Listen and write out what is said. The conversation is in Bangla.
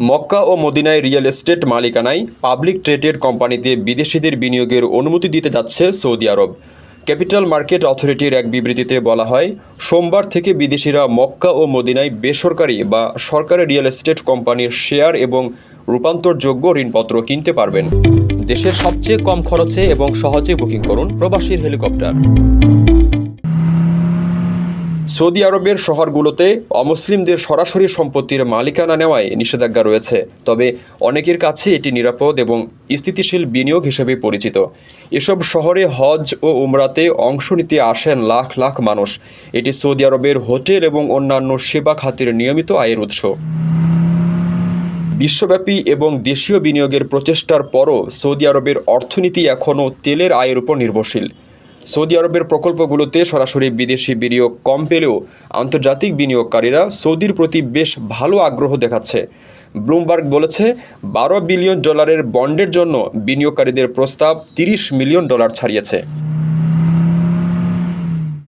মক্কা ও মদিনায় রিয়েল এস্টেট মালিকানায় পাবলিক ট্রেডেড কোম্পানিতে বিদেশিদের বিনিয়োগের অনুমতি দিতে যাচ্ছে সৌদি আরব। ক্যাপিটাল মার্কেট অথরিটির এক বিবৃতিতে বলা হয়, সোমবার থেকে বিদেশিরা মক্কা ও মদিনায় বেসরকারি বা সরকারি রিয়েল এস্টেট কোম্পানির শেয়ার এবং রূপান্তরযোগ্য ঋণপত্র কিনতে পারবেন। দেশের সবচেয়ে কম খরচে এবং সহজে বুকিং করুন প্রবাসীর হেলিকপ্টার। সৌদি আরবের শহরগুলোতে অমুসলিমদের সরাসরি সম্পত্তির মালিকানা নেওয়ায় নিষেধাজ্ঞা রয়েছে। তবে অনেকের কাছে এটি নিরাপদ এবং স্থিতিশীল বিনিয়োগ হিসেবে পরিচিত। এসব শহরে হজ ও উমরাতে অংশ নিতে আসেন লাখ লাখ মানুষ। এটি সৌদি আরবের হোটেল এবং অন্যান্য সেবা খাতের নিয়মিত আয়ের উৎস। বিশ্বব্যাপী এবং দেশীয় বিনিয়োগের প্রচেষ্টার পরও সৌদি আরবের অর্থনীতি এখনও তেলের আয়ের উপর নির্ভরশীল। সৌদি আরবের প্রকল্পগুলোতে সরাসরি বিদেশি বিনিয়োগ কম পেলেও আন্তর্জাতিক বিনিয়োগকারীরা সৌদির প্রতি বেশ ভালো আগ্রহ দেখাচ্ছে। ব্লুমবার্গ বলেছে, বারো বিলিয়ন ডলারের বন্ডের জন্য বিনিয়োগকারীদের প্রস্তাব তিরিশ মিলিয়ন ডলার ছাড়িয়েছে।